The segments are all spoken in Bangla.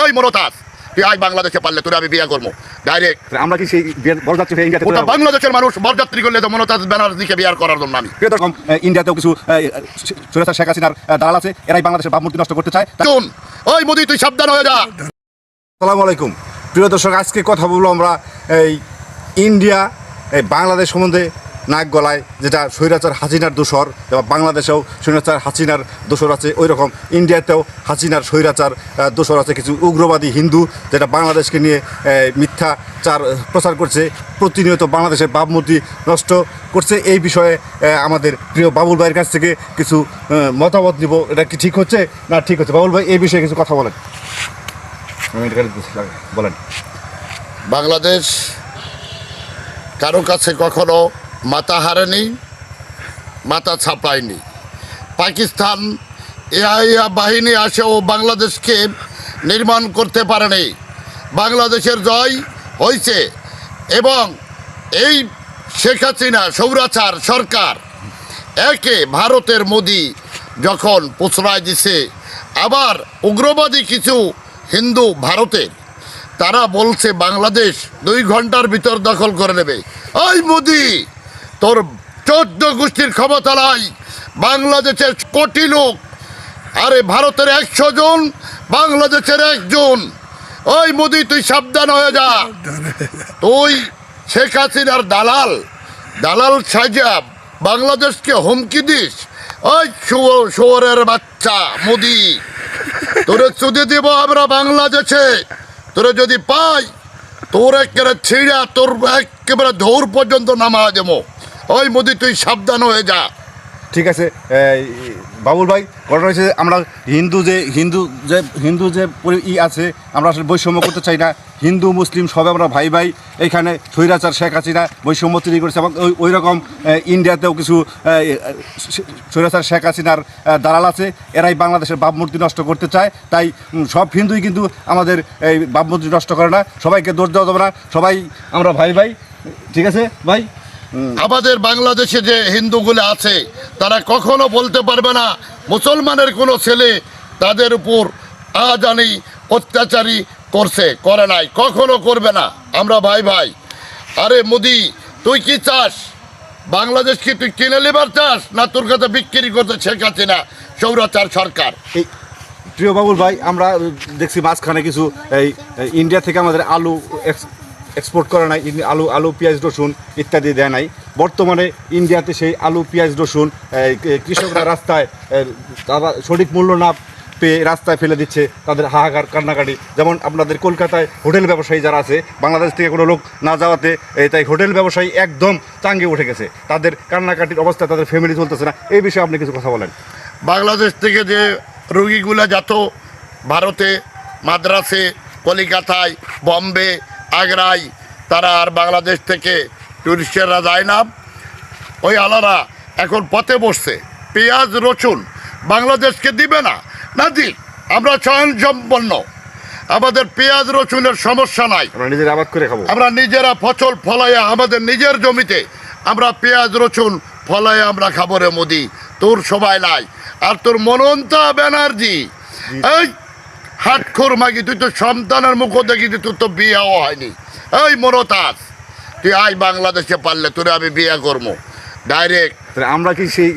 এই মরতাস তুই আজ বাংলাদেশে পারলে তোরা আমি বিয়ে করব। ডাইরেক্ট আমরা কি সেই বরযাত্রী হয়ে ইন্ডিয়াতে ওটা বাংলাদেশের মানুষ বরযাত্রী করলে তো মমতাজ ব্যানার্জিকে বিয়ার করার জন্য আমি। আহ, ইন্ডিয়াতেও কিছু সুরেশ শেখ হাসিনার দালাল আছে এরাই বাংলাদেশের ভাবমূর্তি নষ্ট করতে চায়। শুন ওই মোদি তুই সাবধান হয়ে যা। আসসালামু আলাইকুম। প্রিয় দর্শক আজকে কথা বলব আমরা এই ইন্ডিয়া এই বাংলাদেশ সম্বন্ধে নাক গলায় যেটা স্বৈরাচার হাসিনার এবং বাংলাদেশেও স্বৈরাচার হাসিনার দোসর আছে ওই রকম ইন্ডিয়াতেও হাসিনার স্বৈরাচার দোসর আছে কিছু উগ্রবাদী হিন্দু, যেটা বাংলাদেশকে নিয়ে মিথ্যা চার প্রচার করছে, প্রতিনিয়ত বাংলাদেশের ভাবমূর্তি নষ্ট করছে। এই বিষয়ে আমাদের প্রিয় বাবুল ভাইয়ের কাছ থেকে কিছু মতামত নিব। এটা কি ঠিক হচ্ছে না ঠিক হচ্ছে? বাবুল ভাই, এই বিষয়ে কিছু কথা বলেন। বলেন। বাংলাদেশ কারও কাছে কখনো মাথা হারেনি মাথা ছাপায়নি পাকিস্তান এআইয়া বাহিনী আসেও বাংলাদেশকে নির্মাণ করতে পারেনি বাংলাদেশের জয় হয়েছে এবং এই শেখ হাসিনা সৌরাচার সরকার একে ভারতের মোদি যখন প্রশ্রয় দিছে, আবার উগ্রবাদী কিছু হিন্দু ভারতের, তারা বলছে বাংলাদেশ দুই ঘণ্টার ভিতর দখল করে নেবে। ওই মোদি! তোর চোদ্দ গোষ্ঠীর ক্ষমতা নাই। বাংলাদেশের কোটি লোক। আরে ভারতের একশো জন, বাংলাদেশের একজন। ওই মোদি, তুই সাবধান হয়ে যা। তুই শেখ হাসিনার দালাল। দালাল সাজাব বাংলাদেশকে হুমকি দিস। ওই শুয়োর- শুয়োরের বাচ্চা, মোদি। তোরে চুদি দিব আমরা বাংলাদেশে। তোরে যদি পাই, তোর একেবারে ছিঁড়া, তোর একেবারে ধৌর পর্যন্ত নামা দেবো। ওই মোদি, তুই সাবধান হয়ে যা। ঠিক আছে বাবুল ভাই, ঘটনা হয়েছে আমরা হিন্দু যে হিন্দু যে হিন্দু যে ই আছে, আমরা আসলে বৈষম্য করতে চাই না। হিন্দু, মুসলিম, সবাই আমরা ভাই ভাই। এখানে স্বৈরাচার শেখ হাসিনা বৈষম্য তৈরি করেছে এবং ওই রকম ইন্ডিয়াতেও কিছু স্বৈরাচার শেখ হাসিনার দালাল আছে। এরাই বাংলাদেশের ভাবমূর্তি নষ্ট করতে চায়। তাই সব হিন্দুই কিন্তু আমাদের এই ভাবমূর্তি নষ্ট করে না। সবাইকে দোষ দেওয়া যাবে না। সবাই আমরা ভাই ভাই। ঠিক আছে ভাই? আমাদের বাংলাদেশে যে হিন্দুগুলো আছে তারা কখনো বলতে পারবে না মুসলমানের কোনো ছেলে তাদের উপর আজানি অত্যাচারী করছে করে নাই। কখনো করবে না। আমরা ভাই ভাই। আরে মোদি তুই কি চাস? বাংলাদেশ কি তুই কিনে নেবার চাস? না তোর কাছে বিক্রি করতে শেখ হাসিনা সৌরাচার সরকার? প্রিয় বাবুল ভাই আমরা দেখছি মাঝখানে কিছু এই ইন্ডিয়া থেকে আমাদের আলু এক্সপোর্ট করে নাই আলু আলু, পেঁয়াজ, রসুন ইত্যাদি দেয় নাই। বর্তমানে ইন্ডিয়াতে সেই আলু, পেঁয়াজ, রসুন কৃষকরা রাস্তায় তারা সঠিক মূল্য না পেয়ে রাস্তায় ফেলে দিচ্ছে তাদের হাহাকার, কান্নাকাটি। যেমন আপনাদের কলকাতায় হোটেল ব্যবসায়ী যারা আছে, বাংলাদেশ থেকে কোনো লোক না যাওয়াতে তাই হোটেল ব্যবসায়ী একদম চাঙ্গে উঠে গেছে। তাদের কান্নাকাটির অবস্থা, তাদের ফ্যামিলি চলতেছে না। এই বিষয়ে আপনি কিছু কথা বলেন। বাংলাদেশ থেকে যে রোগীগুলো যেত ভারতে, মাদ্রাসে, কলিকাতায়, বম্বে আগ্রায় তারা আর বাংলাদেশ থেকে টুরিস্টেরা যায় না। ওই আলারা এখন পথে বসছে। পেঁয়াজ রসুন বাংলাদেশকে দিবে না। না দিক আমরা স্বয়ং সম্পন্ন আমাদের পেঁয়াজ রসুনের সমস্যা নাই। আমরা নিজের আবাদ করে খাব। আমরা নিজেরা ফসল ফলাইয়া আমাদের নিজের জমিতে আমরা পেঁয়াজ রসুন ফলাইয়া আমরা খাবরে মোদি। তোর সবাই নাই। আর তোর মনন্তা ব্যানার্জি। এই হাটখোর মাগি, তুই তো সন্তানের মুখ দেখি তোর তো বিয়েও হয়নি। এই মরতাস, তুই আজ বাংলাদেশে পারলে তোরে আমি বিয়ে করব। ডাইরেক্ট আমরা কি সেই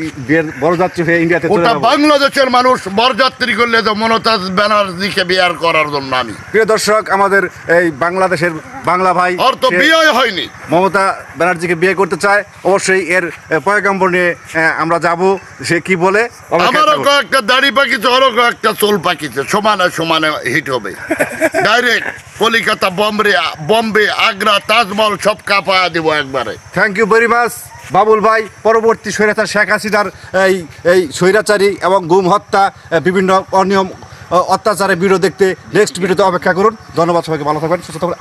হয়ে ইন্ডিয়াতে ওটা বাংলাদেশের মানুষ বরযাত্রী করলে তো মমতাজ ব্যানার্জিকে বিয়ার করার জন্য আমি। প্রিয় দর্শক আমাদের এই বাংলাদেশের বাংলা ভাই তো বিয়ে হয়নি। মমতা ব্যানার্জিকে বিয়ে করতে চায় অবশ্যই এর পয়গাম্বর নিয়ে আমরা যাব। সে কি বলে? আমারও। কয়েকটা দাড়ি পাকিছে ওরও কয়েকটা চুল পাকিছে। সমানে সমানে হিট হবে। ডাইরেক্ট কলিকাতা বম্বে বম্বে আগ্রা তাজমহল সব কাপায়া দিব একবারে। Thank you very much Babul ভাই, পরবর্তী স্বৈরাচার শেখ হাসিনার এই এই স্বৈরাচারী এবং গুম হত্যা বিভিন্ন অনিয়ম অত্যাচারের ভিডিও দেখতে নেক্সট ভিডিওতে অপেক্ষা করুন। ধন্যবাদ সবাইকে, ভালো থাকবেন, সুস্থ থাকবেন।